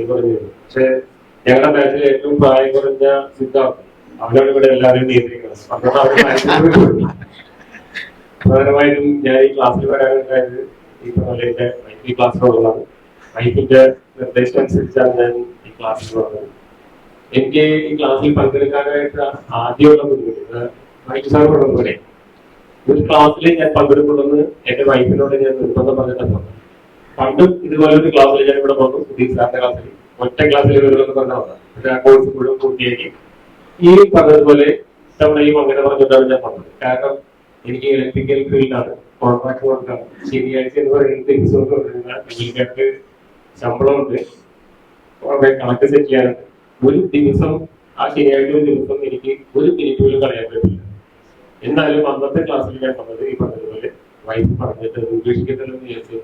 പ്രായം കുറഞ്ഞത് പക്ഷെ ഞങ്ങളുടെ ബാച്ചിൽ ഏറ്റവും പ്രായം കുറഞ്ഞ സിദ്ധാർത്ഥ് അവനാണ് ഇവിടെ എല്ലാവരും നിയന്ത്രിക്കുന്നത്. പ്രധാനമായിട്ടും ഞാൻ ഈ ക്ലാസ്സിൽ വരാനുണ്ടായത് ഈ പറഞ്ഞ ഈ ക്ലാസ്സിലുള്ളതാണ് വൈഫിന്റെ നിർദ്ദേശം അനുസരിച്ചാണ് ഞാൻ ഈ ക്ലാസ്സിൽ വന്നത് എനിക്ക് ഈ ക്ലാസ്സിൽ പങ്കെടുക്കാനായിട്ട് ആദ്യമുള്ള ബുദ്ധിമുട്ട് വൈഫ് സാർ ഒരു ക്ലാസ്സിൽ ഞാൻ പങ്കെടുക്കുമെന്ന് എന്റെ വൈഫിനോട് ഞാൻ നിർബന്ധം പറഞ്ഞിട്ടുണ്ട് പണ്ട് ഇതുപോലൊരു ക്ലാസ്സിൽ ഞാൻ ഇവിടെ വന്നു പുതിയ സാറിന്റെ ക്ലാസ്സിൽ ഒറ്റ ക്ലാസ്സിൽ വരുമെന്ന് പറഞ്ഞ വന്നത് കോഴ്സ് മുഴുവൻ പൂർത്തിയാക്കി. ഈ പറഞ്ഞതുപോലെ തവണയും അങ്ങനെ പറഞ്ഞിട്ടാണ് ഞാൻ പറഞ്ഞത് കാരണം എനിക്ക് ഇലക്ട്രിക്കൽ ഫീൽഡാണ് കോൺട്രാക്ട് വർക്കാണ് ശനിയാഴ്ച എന്ന് പറയുന്നത് പറഞ്ഞാൽ നിങ്ങൾക്ക് ശമ്പളമുണ്ട്. കുറെ കണക്ക് സെറ്റ് ചെയ്യാനുണ്ട്. ഒരു ദിവസം ആ ശനിയാഴ്ച ഒരു ദിവസം എനിക്ക് ഒരു മിനിറ്റ് പോലും കളയാൻ പറ്റില്ല. എന്നാലും അന്നത്തെ ക്ലാസ്സിൽ ഞാൻ പറഞ്ഞത് ഈ പറഞ്ഞതുപോലെ വൈഫ് പറഞ്ഞിട്ട് ഉപേക്ഷിക്കത്തില്ലെന്ന് വിചാരിച്ചു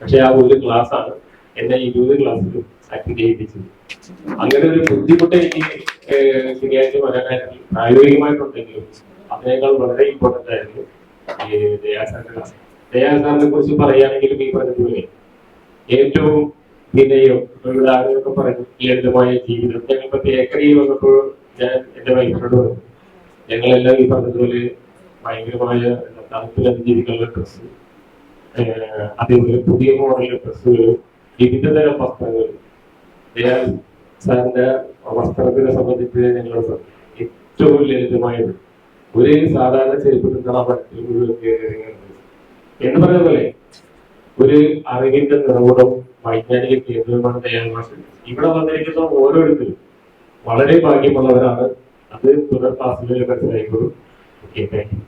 പക്ഷെ ആ ഒരു ക്ലാസ് ആണ് എന്നെ ഇരുപത് ക്ലാസ്സിലും അറ്റൻഡ് ചെയ്യിപ്പിച്ചത് അങ്ങനെ ഒരു ബുദ്ധിമുട്ട് എനിക്ക് ശരിയായിട്ട് വരാനായിരുന്നു പ്രായോഗികമായിട്ടുണ്ടെങ്കിലും അതിനേക്കാൾ വളരെ ഇമ്പോർട്ടന്റ് ആയിരുന്നു ഈ ദയാസാറിന്റെ ക്ലാസ്. ദയാസാറിനെ കുറിച്ച് പറയുകയാണെങ്കിലും ഈ പറഞ്ഞതുപോലെ ഏറ്റവും വിനയം ഇവിടെ ആളുകളൊക്കെ പറഞ്ഞു ലളിതമായ ജീവിതം. ഞങ്ങൾ പറ്റി ഏക്കറി വന്നപ്പോൾ ഞാൻ എന്റെ വൈഫിനോട് പറഞ്ഞു ഞങ്ങളെല്ലാം ഈ പറഞ്ഞതുപോലെ ഭയങ്കരമായ എന്താ, തണുപ്പിലത് ജീവിക്കാനുള്ള ഡ്രസ്സ് അതേപോലെ പുതിയ മോഡലിലെ ഡ്രസ്സുകൾ വിവിധ തരം വസ്ത്രങ്ങൾ. ഞാൻ സാറിന്റെ വസ്ത്രത്തിനെ സംബന്ധിച്ച് ഞങ്ങൾ ഏറ്റവും ലളിതമായത് ഒരു സാധാരണ ചെരുപ്പ് നിന്നാണ് പടത്തിൽ മുഴുവൻ എന്ന് പറയുന്ന പോലെ ഒരു അറിവിന്റെ നിറകുടം വൈജ്ഞാനിക കേന്ദ്രമാണ് തയ്യാറാണ് ഇവിടെ വന്നിരിക്കുന്ന ഓരോരുത്തരും വളരെ ഭാഗ്യമുള്ളവരാണ്. അത് തുടർ ക്ലാസ്സുകളിൽ മനസ്സിലായിക്കോളും. Okay thank you